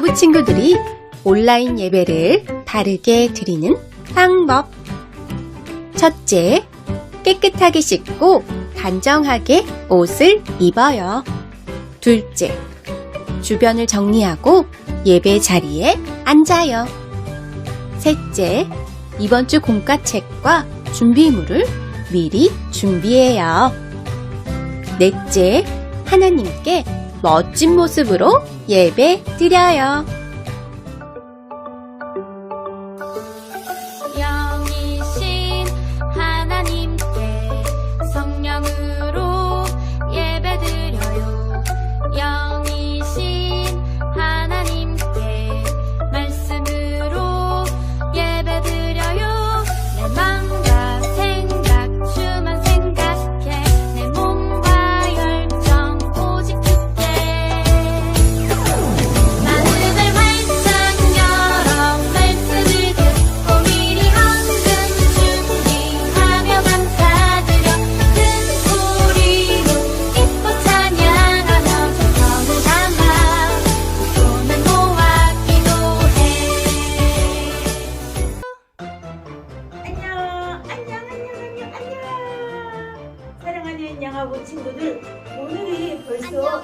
영화부 친구들이 온라인 예배를 바르게 드리는 방법. 첫째, 깨끗하게 씻고 단정하게 옷을 입어요. 둘째, 주변을 정리하고 예배 자리에 앉아요. 셋째, 이번 주 공과책과 준비물을 미리 준비해요. 넷째, 하나님께 멋진 모습으로 예배 드려요.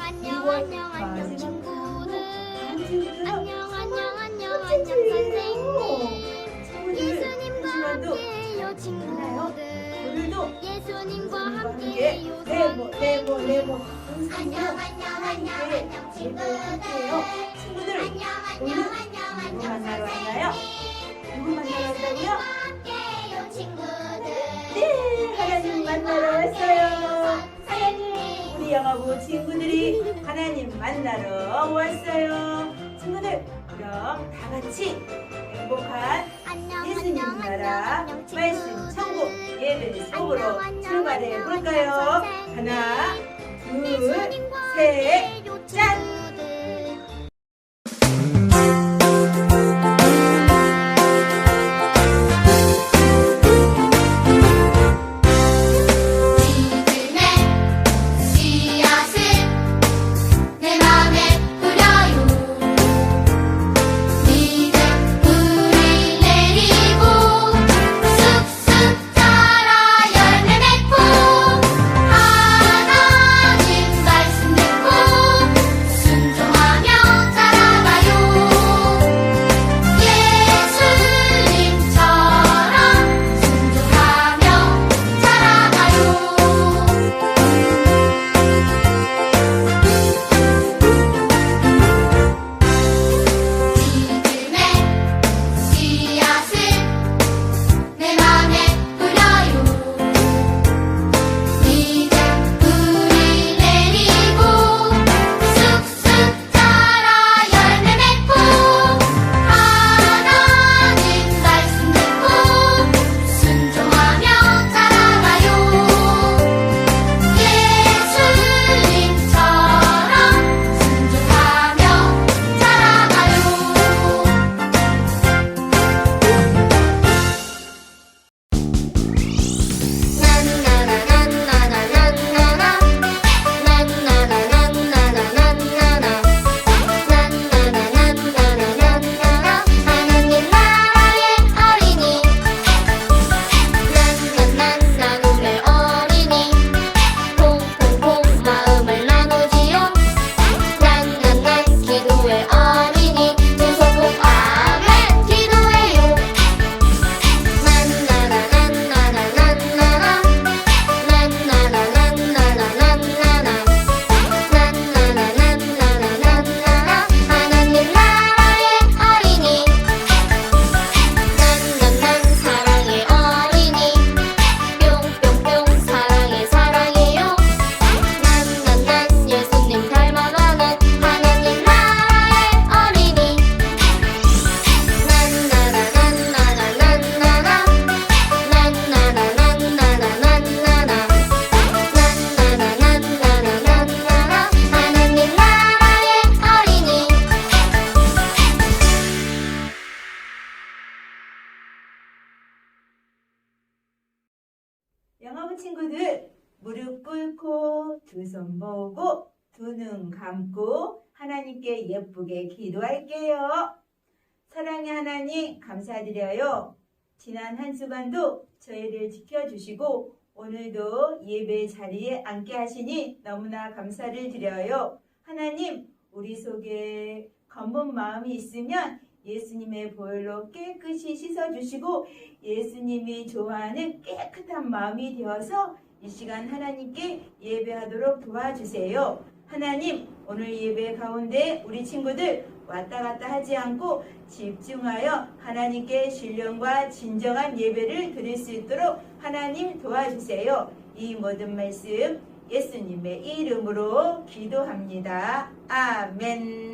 안녕 6월 안녕 안녕 친구들. 안녕 안녕 안녕 안녕 선생님. 친구들 예수님과 함께해요 친구들. 예수님과 함께 함께해요 네모, 네모, 네모. 안녕 안녕 안녕 안녕 친구들 친구들, 안녕 오늘 안녕 안녕 누구 안녕 왔나요? 누구 만나러 왔다고요? 친구들. 네, 하나님 만나러 왔어요. 우리 영화부 친구들이 하나님 만나러 왔어요. 친구들, 그럼 다 같이 행복한 안녕 예수님 안녕 나라 안녕 말씀 천국 예배 속으로 출발해 볼까요? 하나, 둘, 셋, 짠! 영화부 친구들 무릎 꿇고 두 손 모으고 두 눈 감고 하나님께 예쁘게 기도할게요. 사랑의 하나님 감사드려요. 지난 한 주간도 저희를 지켜주시고 오늘도 예배 자리에 앉게 하시니 너무나 감사를 드려요. 하나님, 우리 속에 검은 마음이 있으면 예수님의 보혈로 깨끗이 씻어주시고 예수님이 좋아하는 깨끗한 마음이 되어서 이 시간 하나님께 예배하도록 도와주세요. 하나님, 오늘 예배 가운데 우리 친구들 왔다 갔다 하지 않고 집중하여 하나님께 신령과 진정한 예배를 드릴 수 있도록 하나님 도와주세요. 이 모든 말씀 예수님의 이름으로 기도합니다. 아멘.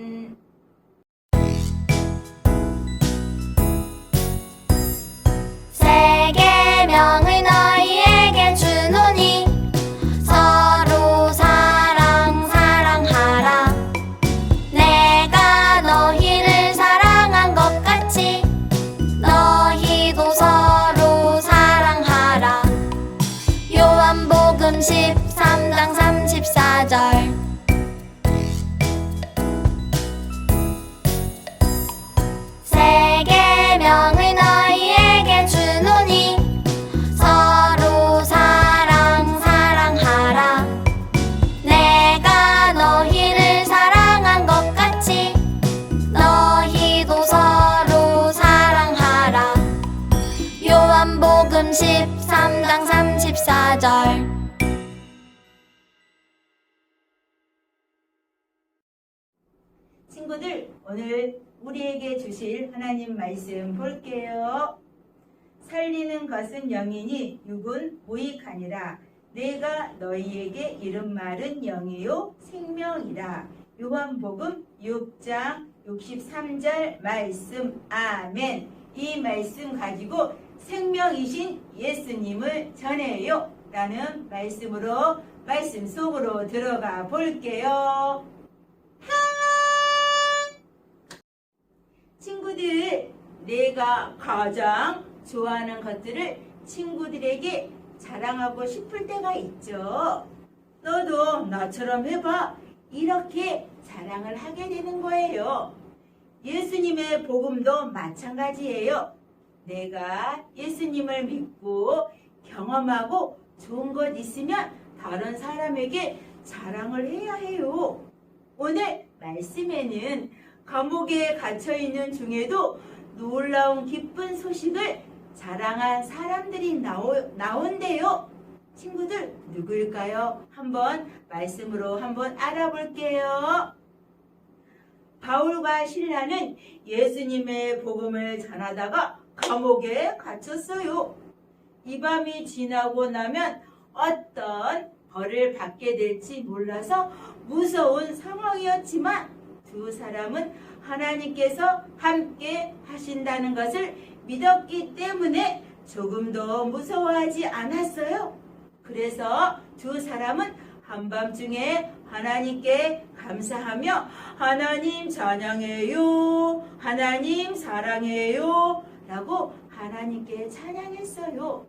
우리에게 주실 하나님 말씀 볼게요. 살리는 것은 영이니 육은 무익하니라. 내가 너희에게 이른 말은 영이요 생명이라. 요한복음 6장 63절 말씀 아멘. 이 말씀 가지고 생명이신 예수님을 전해요. 라는 말씀으로 말씀 속으로 들어가 볼게요. 친구들, 내가 가장 좋아하는 것들을 친구들에게 자랑하고 싶을 때가 있죠. 너도 나처럼 해봐. 이렇게 자랑을 하게 되는 거예요. 예수님의 복음도 마찬가지예요. 내가 예수님을 믿고 경험하고 좋은 것 있으면 다른 사람에게 자랑을 해야 해요. 오늘 말씀에는 감옥에 갇혀 있는 중에도 놀라운 기쁜 소식을 자랑한 사람들이 나오, 나온대요. 친구들 누구일까요? 한번 말씀으로 한번 알아볼게요. 바울과 신라는 예수님의 복음을 전하다가 감옥에 갇혔어요. 이 밤이 지나고 나면 어떤 벌을 받게 될지 몰라서 무서운 상황이었지만 두 사람은 하나님께서 함께 하신다는 것을 믿었기 때문에 조금도 무서워하지 않았어요. 그래서 두 사람은 한밤중에 하나님께 감사하며 하나님 찬양해요. 하나님 사랑해요. 라고 하나님께 찬양했어요.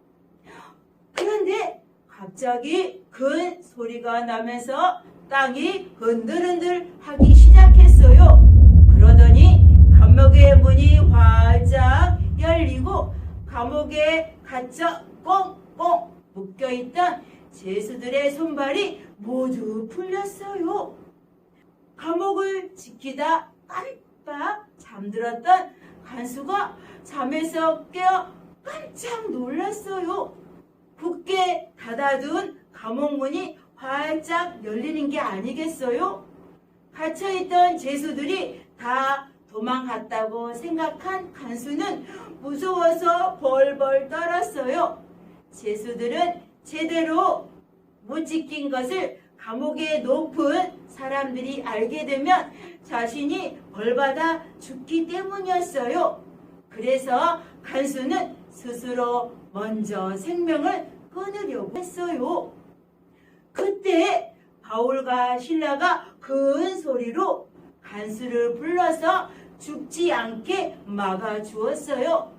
그런데 갑자기 큰 소리가 나면서 땅이 흔들흔들 하기 시작했어요. 그러더니 감옥의 문이 활짝 열리고 감옥에 갇혀 꽁꽁 묶여있던 죄수들의 손발이 모두 풀렸어요. 감옥을 지키다 깜빡 잠들었던 간수가 잠에서 깨어 깜짝 놀랐어요. 굳게 닫아둔 감옥문이 활짝 열리는 게 아니겠어요? 갇혀있던 죄수들이 다 도망갔다고 생각한 간수는 무서워서 벌벌 떨었어요. 죄수들은 제대로 못 지킨 것을 감옥에 높은 사람들이 알게 되면 자신이 벌받아 죽기 때문이었어요. 그래서 간수는 스스로 먼저 생명을 끊으려고 했어요. 그때 바울과 신라가 큰 소리로 간수를 불러서 죽지 않게 막아주었어요.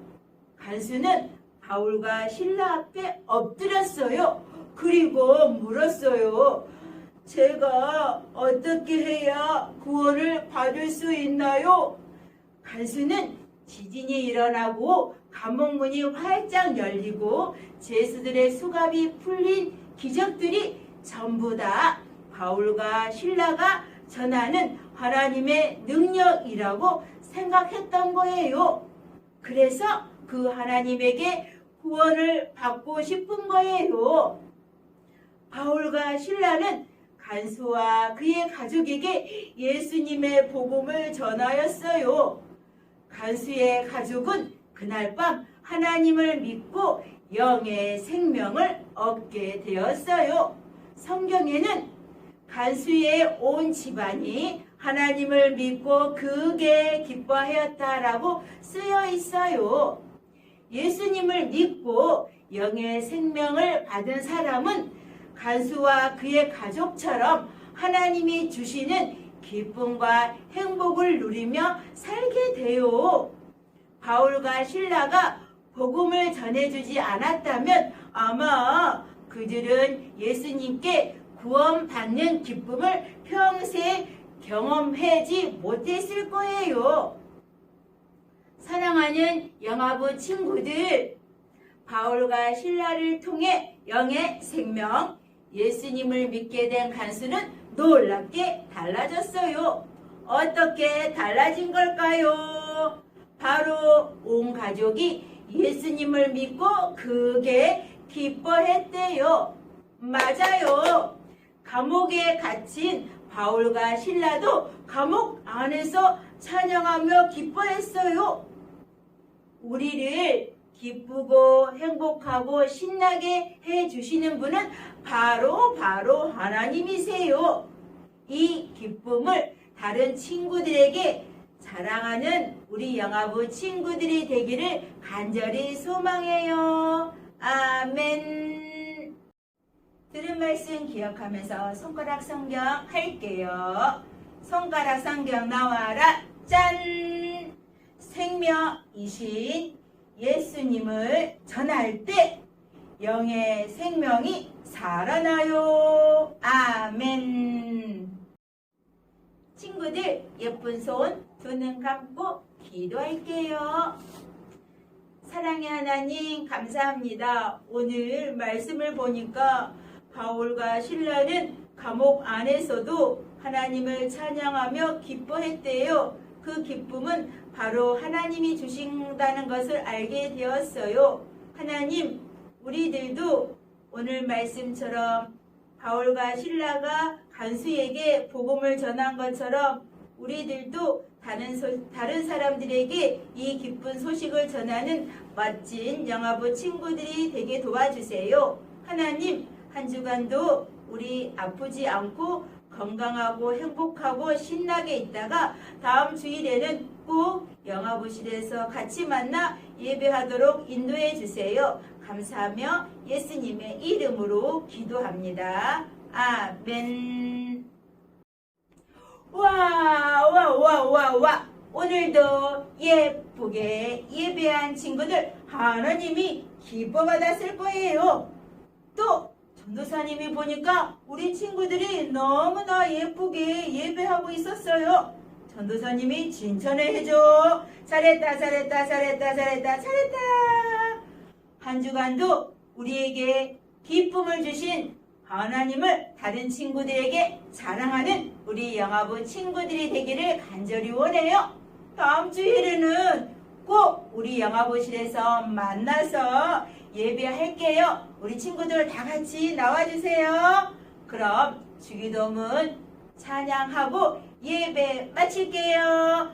간수는 바울과 신라 앞에 엎드렸어요. 그리고 물었어요. 제가 어떻게 해야 구원을 받을 수 있나요? 간수는 지진이 일어나고 감옥문이 활짝 열리고 제수들의 수갑이 풀린 기적들이 전부 다 바울과 신라가 전하는 하나님의 능력이라고 생각했던 거예요. 그래서 그 하나님에게 구원을 받고 싶은 거예요. 바울과 신라는 간수와 그의 가족에게 예수님의 복음을 전하였어요. 간수의 가족은 그날 밤 하나님을 믿고 영의 생명을 얻게 되었어요. 성경에는 간수의 온 집안이 하나님을 믿고 그게 기뻐하였다라고 쓰여 있어요. 예수님을 믿고 영의 생명을 받은 사람은 간수와 그의 가족처럼 하나님이 주시는 기쁨과 행복을 누리며 살게 돼요. 바울과 신라가 복음을 전해주지 않았다면 아마 그들은 예수님께 구원받는 기쁨을 평생 경험하지 못했을 거예요. 사랑하는 영화부 친구들, 바울과 신라를 통해 영의 생명, 예수님을 믿게 된 간수는 놀랍게 달라졌어요. 어떻게 달라진 걸까요? 바로 온 가족이 예수님을 믿고 그게 기뻐했대요. 맞아요. 감옥에 갇힌 바울과 신라도 감옥 안에서 찬양하며 기뻐했어요. 우리를 기쁘고 행복하고 신나게 해 주시는 분은 바로 바로 하나님이세요. 이 기쁨을 다른 친구들에게 자랑하는 우리 영화부 친구들이 되기를 간절히 소망해요. 아멘. 들은 말씀 기억하면서 손가락 성경 할게요. 손가락 성경 나와라. 짠! 생명이신 예수님을 전할 때 영의 생명이 살아나요. 아멘. 친구들 예쁜 손 두 눈 감고 기도할게요. 사랑의 하나님 감사합니다. 오늘 말씀을 보니까 바울과 신라는 감옥 안에서도 하나님을 찬양하며 기뻐했대요. 그 기쁨은 바로 하나님이 주신다는 것을 알게 되었어요. 하나님, 우리들도 오늘 말씀처럼 바울과 신라가 간수에게 복음을 전한 것처럼 우리들도 다른, 소- 다른 사람들에게 이 기쁜 소식을 전하는 멋진 영화부 친구들이 되게 도와주세요. 하나님, 한 주간도 우리 아프지 않고 건강하고 행복하고 신나게 있다가 다음 주일에는 꼭 영화부실에서 같이 만나 예배하도록 인도해 주세요. 감사하며 예수님의 이름으로 기도합니다. 아멘. 와, 와, 와, 와, 와. 오늘도 예쁘게 예배한 친구들 하나님이 기뻐 받았을 거예요. 또 전도사님이 보니까 우리 친구들이 너무나 예쁘게 예배하고 있었어요. 전도사님이 칭찬을 해줘. 잘했다, 잘했다, 잘했다, 잘했다, 잘했다. 한 주간도 우리에게 기쁨을 주신 하나님을 다른 친구들에게 자랑하는 우리 영화부 친구들이 되기를 간절히 원해요. 다음 주일에는 꼭 우리 영화부실에서 만나서 예배할게요. 우리 친구들 다 같이 나와주세요. 그럼 주기도문 찬양하고 예배 마칠게요.